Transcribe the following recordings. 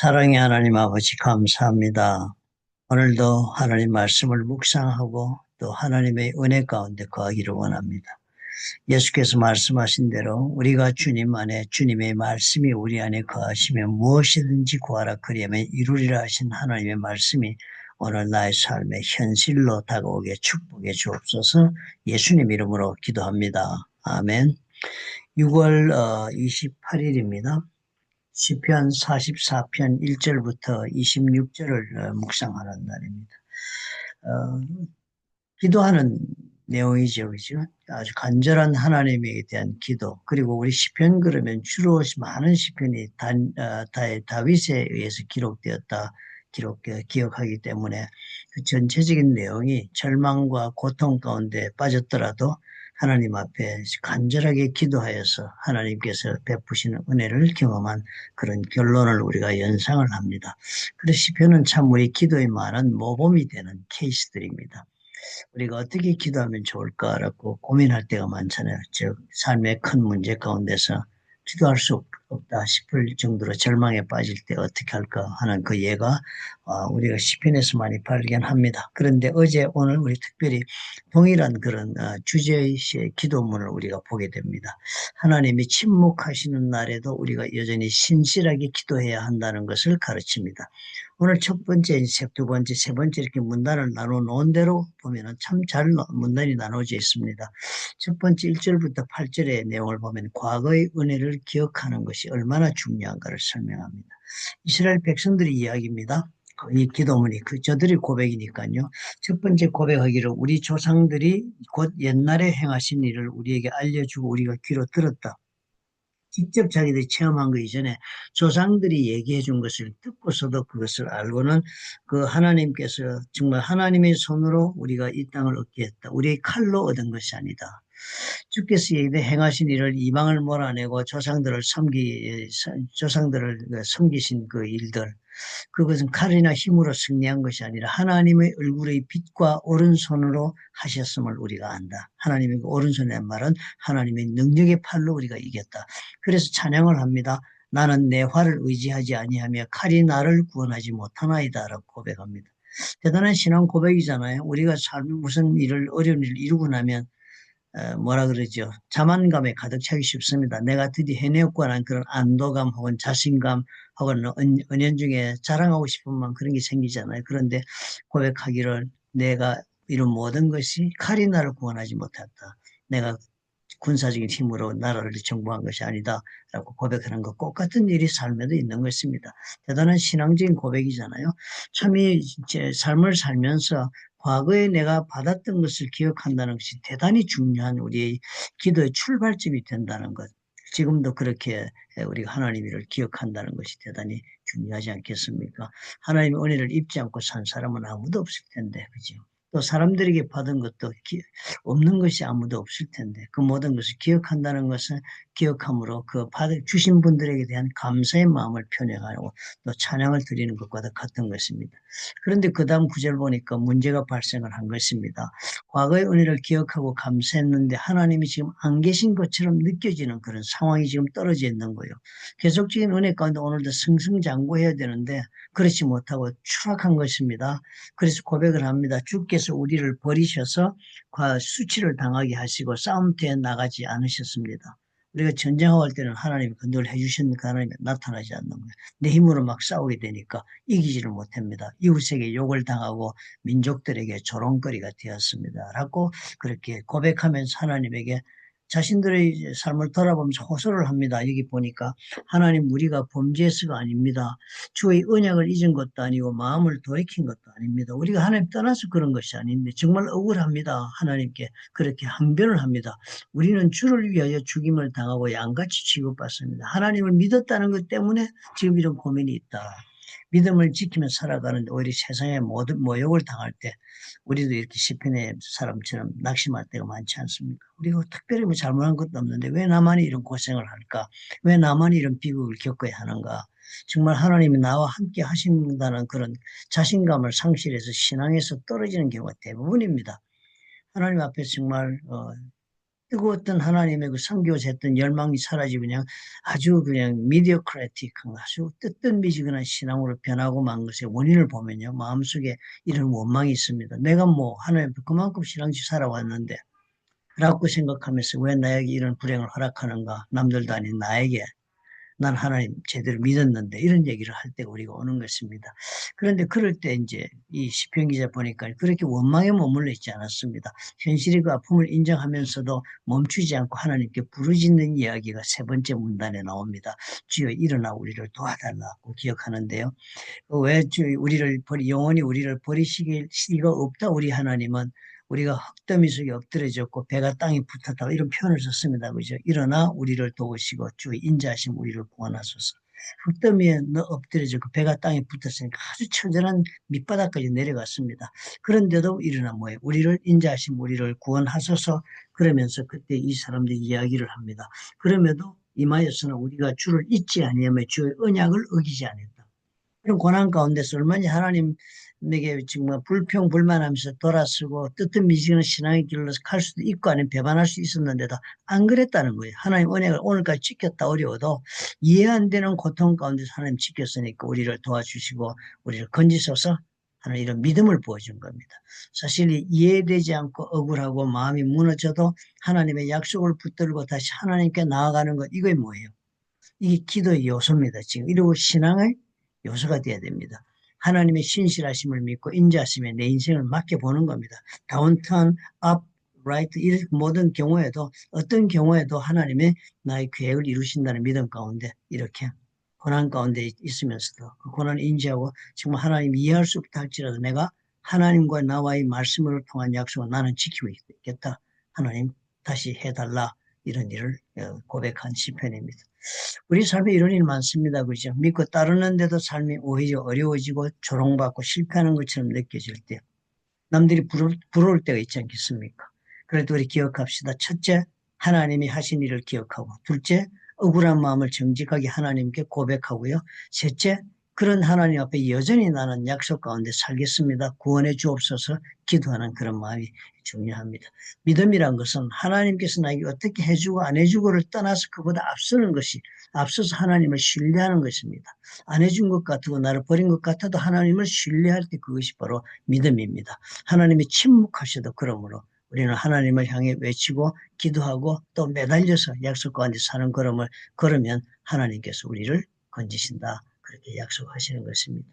사랑의 하나님 아버지 감사합니다. 오늘도 하나님 말씀을 묵상하고 또 하나님의 은혜 가운데 거하기를 원합니다. 예수께서 말씀하신 대로 우리가 주님 안에 주님의 말씀이 우리 안에 거하시면 무엇이든지 구하라 그리하면 이루리라 하신 하나님의 말씀이 오늘 나의 삶의 현실로 다가오게 축복해 주옵소서 예수님 이름으로 기도합니다. 아멘. 6월 28일입니다. 시편 44편 1절부터 26절을 묵상하는 날입니다. 어, 기도하는 내용이죠, 그죠? 아주 간절한 하나님에 대한 기도. 그리고 우리 시편 그러면 주로 많은 시편이 단, 어, 다윗에 의해서 기록되었다. 기록, 기억하기 때문에 그 전체적인 내용이 절망과 고통 가운데 빠졌더라도 하나님 앞에 간절하게 기도하여서 하나님께서 베푸시는 은혜를 경험한 그런 결론을 우리가 연상을 합니다. 그래서 시편은 참 우리 기도에 많은 모범이 되는 케이스들입니다. 우리가 어떻게 기도하면 좋을까라고 고민할 때가 많잖아요. 즉 삶의 큰 문제 가운데서 기도할 수 없다 싶을 정도로 절망에 빠질 때 어떻게 할까 하는 그 예가 어, 우리가 시편에서 많이 발견합니다. 그런데 어제 오늘 우리 특별히 동일한 그런 어, 주제의 기도문을 우리가 보게 됩니다. 하나님이 침묵하시는 날에도 우리가 여전히 신실하게 기도해야 한다는 것을 가르칩니다. 오늘 첫 번째, 두 번째, 세 번째 이렇게 문단을 나눠 놓은 대로 보면은 참 잘 문단이 나눠져 있습니다. 첫 번째 1절부터 8절의 내용을 보면 과거의 은혜를 기억하는 것이 얼마나 중요한가를 설명합니다. 이스라엘 백성들의 이야기입니다. 이 기도문이 그 저들의 고백이니까요. 첫 번째 고백하기를 우리 조상들이 곧 옛날에 행하신 일을 우리에게 알려주고 우리가 귀로 들었다. 직접 자기들이 체험한 거 이전에 조상들이 얘기해 준 것을 듣고서도 그것을 알고는 그 하나님께서 정말 하나님의 손으로 우리가 이 땅을 얻게 했다. 우리의 칼로 얻은 것이 아니다. 주께서 얘기해 행하신 일을 이방을 몰아내고 조상들을 섬기 조상들을 섬기신 그 일들 그것은 칼이나 힘으로 승리한 것이 아니라 하나님의 얼굴의 빛과 오른손으로 하셨음을 우리가 안다. 하나님의 그 오른손의 말은 하나님의 능력의 팔로 우리가 이겼다. 그래서 찬양을 합니다. 나는 내 활을 의지하지 아니하며 칼이 나를 구원하지 못하나이다라고 고백합니다. 대단한 신앙 고백이잖아요. 우리가 삶 무슨 일을 어려운 일을 이루고 나면 뭐라 그러죠? 자만감에 가득 차기 쉽습니다. 내가 드디어 해내었구나 그런 안도감 혹은 자신감 혹은 은 연중에 자랑하고 싶은 마음 그런 게 생기잖아요. 그런데 고백하기를 내가 이룬 모든 것이 칼이 나를 구원하지 못했다. 내가 군사적인 힘으로 나라를 정부한 것이 아니다. 라고 고백하는 것 똑같은 일이 삶에도 있는 것입니다. 대단한 신앙적인 고백이잖아요. 참이 제 삶을 살면서 과거에 내가 받았던 것을 기억한다는 것이 대단히 중요한 우리의 기도의 출발점이 된다는 것. 지금도 그렇게 우리가 하나님을 기억한다는 것이 대단히 중요하지 않겠습니까? 하나님의 은혜를 입지 않고 산 사람은 아무도 없을 텐데, 그죠? 또 사람들에게 받은 것도 기, 없는 것이 아무도 없을 텐데 그 모든 것을 기억한다는 것은 기억함으로 그 받을 주신 분들에게 대한 감사의 마음을 표현하고 또 찬양을 드리는 것과 같은 것입니다. 그런데 그 다음 구절 보니까 문제가 발생을 한 것입니다. 과거의 은혜를 기억하고 감사했는데 하나님이 지금 안 계신 것처럼 느껴지는 그런 상황이 지금 떨어져 있는 거예요. 계속적인 은혜 가운데 오늘도 승승장구해야 되는데 그렇지 못하고 추락한 것입니다. 그래서 고백을 합니다. 주께 서 우리를 버리셔서 수치를 당하게 하시고 싸움터에 나가지 않으셨습니다. 우리가 전쟁하고 할 때는 하나님이 건들을 해주셨는까 하나님이 나타나지 않는 거예요. 내 힘으로 막 싸우게 되니까 이기지를 못합니다. 이웃에게 욕을 당하고 민족들에게 조롱거리가 되었습니다. 라고 그렇게 고백하면서 하나님에게 자신들의 삶을 돌아보면서 호소를 합니다. 여기 보니까 하나님 우리가 범죄해서가 아닙니다. 주의 언약을 잊은 것도 아니고 마음을 돌이킨 것도 아닙니다. 우리가 하나님 떠나서 그런 것이 아닌데 정말 억울합니다. 하나님께 그렇게 항변을 합니다. 우리는 주를 위하여 죽임을 당하고 양같이 취급받습니다. 하나님을 믿었다는 것 때문에 지금 이런 고민이 있다. 믿음을 지키며 살아가는데 오히려 세상에 모든 모욕을 당할 때 우리도 이렇게 시편의 사람처럼 낙심할 때가 많지 않습니까? 우리가 특별히 뭐 잘못한 것도 없는데 왜 나만이 이런 고생을 할까? 왜 나만이 이런 비극을 겪어야 하는가? 정말 하나님이 나와 함께 하신다는 그런 자신감을 상실해서 신앙에서 떨어지는 경우가 대부분입니다. 하나님 앞에 정말 어, 뜨거웠던 하나님의 그 선교했던 열망이 사라지고 그냥 아주 그냥 미디어크래틱한 아주 뜨뜻미지근한 신앙으로 변하고 만 것의 원인을 보면요. 마음속에 이런 원망이 있습니다. 내가 뭐 하나님 그만큼 신앙지 살아왔는데 라고 생각하면서 왜 나에게 이런 불행을 허락하는가 남들도 아닌 나에게 난 하나님 제대로 믿었는데 이런 얘기를 할 때가 우리가 오는 것입니다. 그런데 그럴 때 이제 이 시편 기자 보니까 그렇게 원망에 머물러 있지 않았습니다. 현실의 그 아픔을 인정하면서도 멈추지 않고 하나님께 부르짖는 이야기가 세 번째 문단에 나옵니다. 주여 일어나 우리를 도와달라고 기억하는데요. 왜 주, 우리를 버리, 영원히 우리를 버리시길 리가 없다 우리 하나님은 우리가 흙더미 속에 엎드려졌고 배가 땅에 붙었다 이런 표현을 썼습니다. 그죠? 일어나 우리를 도우시고 주 인자하심 우리를 구원하소서. 흙더미에 너 엎드려졌고 배가 땅에 붙었으니까 아주 처절한 밑바닥까지 내려갔습니다. 그런데도 일어나 뭐예요? 우리를 인자하심 우리를 구원하소서 그러면서 그때 이 사람들이 이야기를 합니다. 그럼에도 이마에서는 우리가 주를 잊지 아니하며 주의 언약을 어기지. 그런 고난 가운데서 얼마나 하나님 내게 정말 불평 불만하면서 돌아서고 뜨뜻미지근한 신앙의 길로 갈 수도 있고 아니면 배반할 수 있었는데도 안 그랬다는 거예요. 하나님 은혜를 오늘까지 지켰다 어려워도 이해 안 되는 고통 가운데서 하나님 지켰으니까 우리를 도와주시고 우리를 건지소서 하는 이런 믿음을 보여준 겁니다. 사실 이해되지 않고 억울하고 마음이 무너져도 하나님의 약속을 붙들고 다시 하나님께 나아가는 것 이게 뭐예요? 이게 기도의 요소입니다. 지금 이러고 신앙의 요소가 되어야 됩니다. 하나님의 신실하심을 믿고 인자하심에 내 인생을 맡겨보는 겁니다. 다운턴, 업, 라이트 이 모든 경우에도 어떤 경우에도 하나님의 나의 계획을 이루신다는 믿음 가운데 이렇게 고난 가운데 있으면서도 그 고난을 인지하고 정말 하나님 이해할 수 없다 할지라도 내가 하나님과 나와의 말씀을 통한 약속을 나는 지키고 있겠다. 하나님 다시 해달라 이런 일을 어, 고백한 시편입니다. 우리 삶에 이런 일 많습니다. 그죠? 믿고 따르는데도 삶이 오히려 어려워지고 조롱받고 실패하는 것처럼 느껴질 때 남들이 부러, 부러울 때가 있지 않겠습니까? 그래도 우리 기억합시다. 첫째, 하나님이 하신 일을 기억하고 둘째, 억울한 마음을 정직하게 하나님께 고백하고요. 셋째, 그런 하나님 앞에 여전히 나는 약속 가운데 살겠습니다. 구원해 주옵소서 기도하는 그런 마음이 중요합니다. 믿음이란 것은 하나님께서 나에게 어떻게 해주고 안 해주고를 떠나서 그보다 앞서는 것이 앞서서 하나님을 신뢰하는 것입니다. 안 해준 것 같고 나를 버린 것 같아도 하나님을 신뢰할 때 그것이 바로 믿음입니다. 하나님이 침묵하셔도 그러므로 우리는 하나님을 향해 외치고 기도하고 또 매달려서 약속 가운데 사는 걸음을 걸으면 하나님께서 우리를 건지신다. 그렇게 약속하시는 것입니다.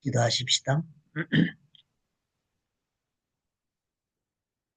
기도하십시다.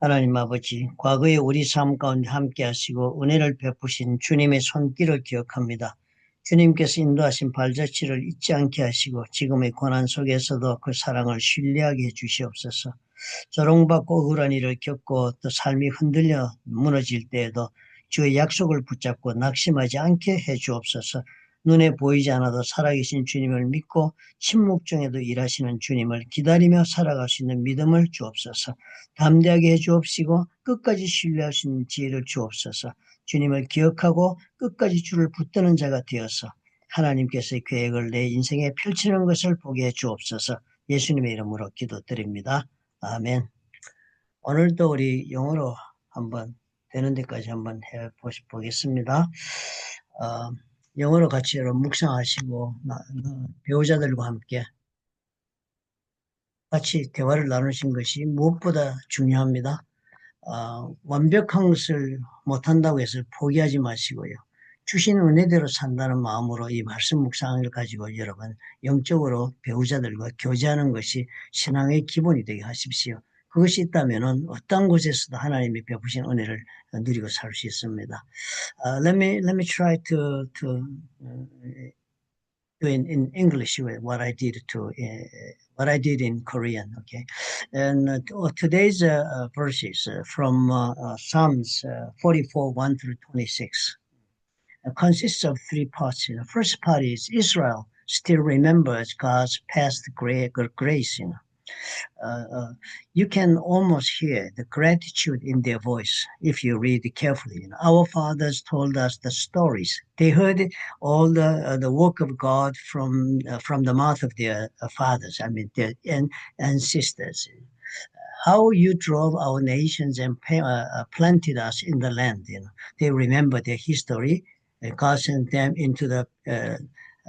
하나님 아버지, 과거에 우리 삶 가운데 함께 하시고 은혜를 베푸신 주님의 손길을 기억합니다. 주님께서 인도하신 발자취를 잊지 않게 하시고 지금의 고난 속에서도 그 사랑을 신뢰하게 해 주시옵소서. 조롱받고 억울한 일을 겪고 또 삶이 흔들려 무너질 때에도 주의 약속을 붙잡고 낙심하지 않게 해 주옵소서. 눈에 보이지 않아도 살아계신 주님을 믿고 침묵 중에도 일하시는 주님을 기다리며 살아갈 수 있는 믿음을 주옵소서. 담대하게 해 주옵시고 끝까지 신뢰할 수 있는 지혜를 주옵소서. 주님을 기억하고 끝까지 주를 붙드는 자가 되어서 하나님께서의 계획을 내 인생에 펼치는 것을 보게 해 주옵소서. 예수님의 이름으로 기도드립니다. 아멘. 오늘도 우리 영어로 한번 되는 데까지 한번 해 보겠습니다. 어, 영어로 같이 여러분 묵상하시고 배우자들과 함께 같이 대화를 나누신 것이 무엇보다 중요합니다. 어, 완벽한 것을 못한다고 해서 포기하지 마시고요. 주신 은혜대로 산다는 마음으로 이 말씀 묵상을 가지고 여러분 영적으로 배우자들과 교제하는 것이 신앙의 기본이 되게 하십시오. 그것이 있다면 어떤 곳에서도 하나님이 베푸신 은혜를 누리고 살 수 있습니다. Uh, let me let me try to to uh, do in, in English what I did to uh, what I did in Korean. Okay, and uh, today's uh, verses from Psalms 44 1 through 26 consists of three parts. The first part is Israel still remembers God's past grace. You know uh, uh, you can almost hear the gratitude in their voice if you read carefully. Our fathers told us the stories. They heard all the uh, the work of God from uh, from the mouth of their uh, fathers. I mean, their and ancestors. how you drove our nations and uh, uh, planted us in the land. You know, they remember their history. Uh, God them into the uh,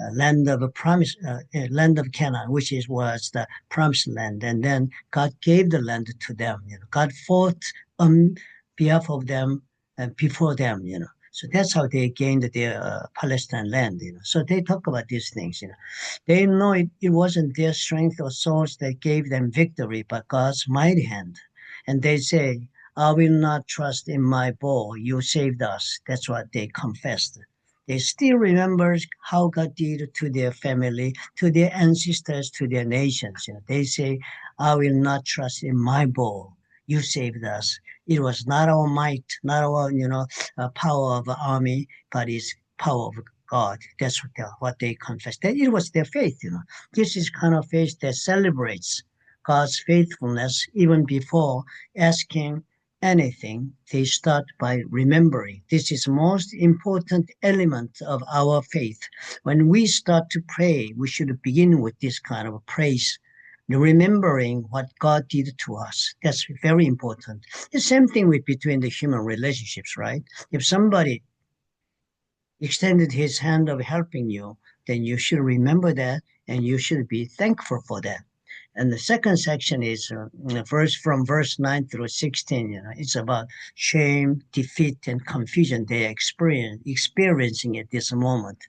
uh, land of a promise, uh, land of Canaan, which is was the promised land, and then God gave the land to them. You know, God fought on behalf of them and before them. You know, so that's how they gained their uh, Palestine land. You know, so they talk about these things. You know, they know it, it wasn't their strength or souls that gave them victory, but God's mighty hand. And they say, I will not trust in my bow. You saved us. That's what they confessed. They still remember how God did to their family, to their ancestors, to their nations. You know, they say, I will not trust in my bow. You saved us. It was not our might, not our, you know, uh, power of army, but it's power of God. That's what they, what they confessed. That it was their faith, you know. This is kind of faith that celebrates God's faithfulness even before asking anything, they start by remembering. This is most important element of our faith. When we start to pray, we should begin with this kind of praise, the remembering what God did to us. That's very important. The same thing with between the human relationships, right? If somebody extended his hand of helping you, then you should remember that and you should be thankful for that. And the second section is uh, verse from verse 9 through 16. You know, it's about shame, defeat, and confusion they experience experiencing at this moment.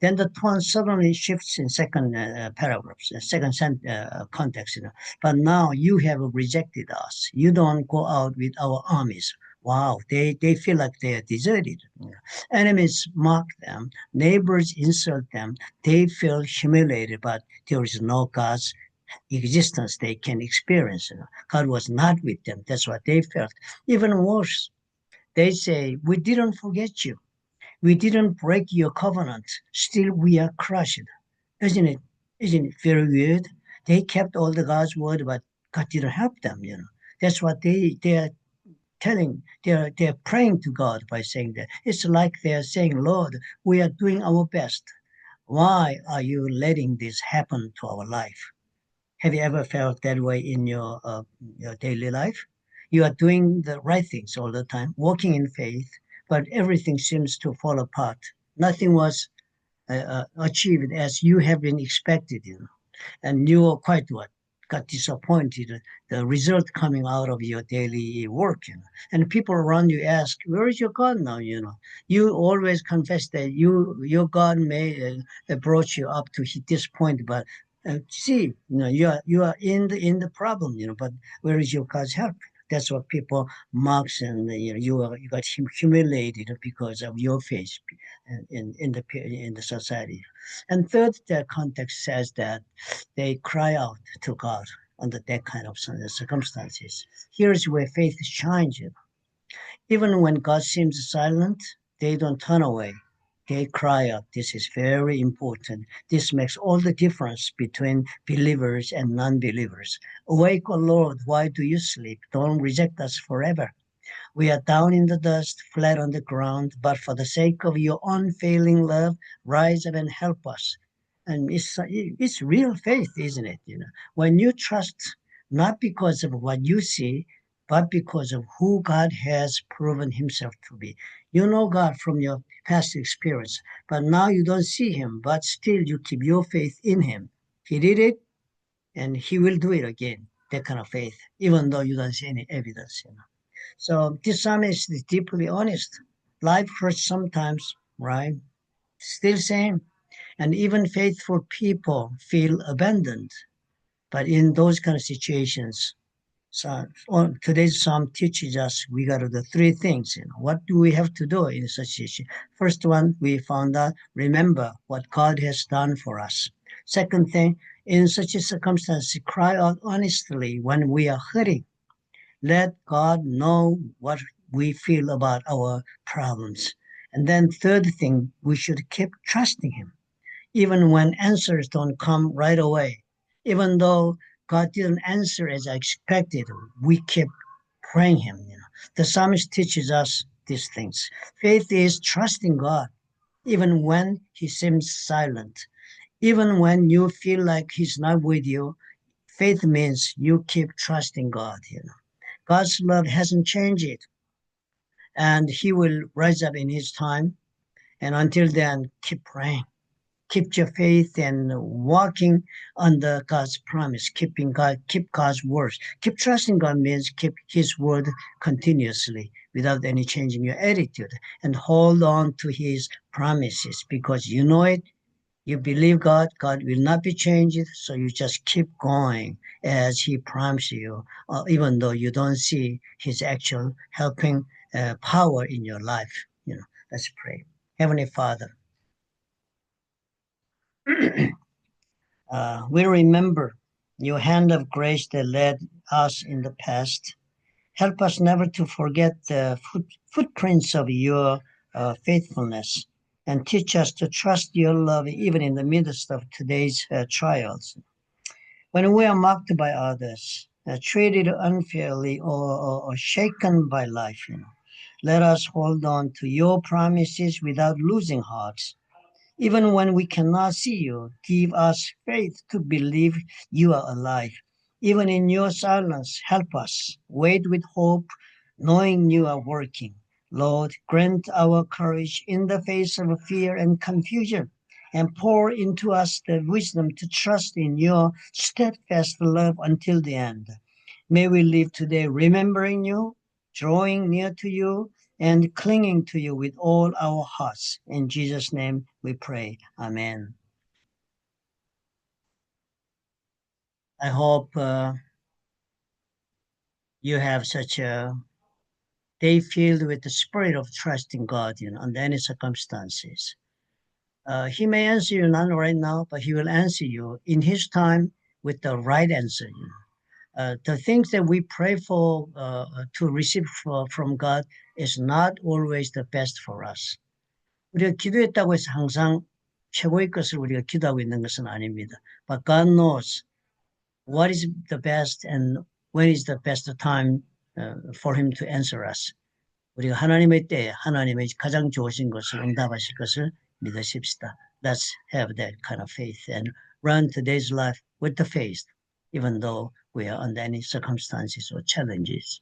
Then the tone suddenly shifts in second uh, paragraphs, uh, second uh, context. You know, but now you have rejected us. You don't go out with our armies. Wow, they, they feel like they are deserted. Enemies mock them, neighbors insult them, they feel humiliated, but there is no God's existence they can experience. God was not with them. That's what they felt. Even worse, they say, We didn't forget you. We didn't break your covenant. Still, we are crushed. Isn't it? Isn't it very weird? They kept all the God's word, but God didn't help them. You know, that's what they they are telling. They're they're praying to God by saying that. It's like they're saying, Lord, we are doing our best. Why are you letting this happen to our life? Have you ever felt that way in your, uh, your daily life? You are doing the right things all the time, walking in faith, but everything seems to fall apart. Nothing was uh, uh, achieved as you have been expected, you know, and you are quite what got disappointed. The result coming out of your daily work, you know, and people around you ask, "Where is your God now?" You know, you always confess that you your God may uh, brought you up to this point, but uh, see, you know, you are you are in the in the problem, you know, but where is your God's help? That's what people mocks and you know you are you got humiliated because of your faith in in the in the society. And third, the context says that they cry out to God under that kind of circumstances. Here's where faith shines. Even when God seems silent, they don't turn away they cry out. This is very important. This makes all the difference between believers and non-believers. Awake, O Lord, why do you sleep? Don't reject us forever. We are down in the dust, flat on the ground, but for the sake of your unfailing love, rise up and help us. And it's, it's real faith, isn't it? You know, when you trust not because of what you see, but because of who God has proven himself to be. You know God from your past experience, but now you don't see him, but still you keep your faith in him. He did it and he will do it again. That kind of faith, even though you don't see any evidence, you know. So this psalmist is deeply honest. Life hurts sometimes, right? Still same. And even faithful people feel abandoned. But in those kind of situations, so on, today's psalm teaches us we got to do three things. You know, what do we have to do in such a situation? First one, we found out remember what God has done for us. Second thing, in such a circumstance, cry out honestly when we are hurting. Let God know what we feel about our problems. And then third thing, we should keep trusting Him, even when answers don't come right away. Even though God didn't answer as I expected. We kept praying Him. You know, the psalmist teaches us these things. Faith is trusting God, even when He seems silent, even when you feel like He's not with you. faith means you keep trusting God, you know. God's love hasn't changed it, and he will rise up in his time. And until then, keep praying. Keep your faith and walking under God's promise, keeping God, keep God's words. Keep trusting God means keep his word continuously without any change in your attitude and hold on to his promises because you know it, you believe God, God will not be changed, so you just keep going as He promised you, uh, even though you don't see His actual helping uh, power in your life. You know, let's pray. Heavenly Father, uh, we remember your hand of grace that led us in the past. Help us never to forget the foot, footprints of your uh, faithfulness and teach us to trust your love even in the midst of today's uh, trials. When we are mocked by others, uh, treated unfairly, or, or, or, shaken by life, you know, let us hold on to your promises without losing hearts. Even when we cannot see you, give us faith to believe you are alive. Even in your silence, help us wait with hope, knowing you are working. Lord, grant our courage in the face of fear and confusion, and pour into us the wisdom to trust in your steadfast love until the end. May we live today remembering you, drawing near to you, and clinging to you with all our hearts. In Jesus' name we pray. Amen. I hope uh, you have such a day filled with the spirit of trust in God, you know, under any circumstances. Uh, he may answer you not right now, but he will answer you in his time with the right answer. You know. uh, the things that we pray for uh, to receive for, from God is not always the best for us. 우리가 기도했다고 해서 항상 최고의 것을 우리가 기도하고 있는 것은 아닙니다. But God knows what is the best and when is the best time uh, for him to answer us. 우리가 하나님의 때에 하나님의 가장 좋으신 것을 응답하실 것을 믿으십시다. Let's have that kind of faith and run today's life with the faith, even though we are under any circumstances or challenges.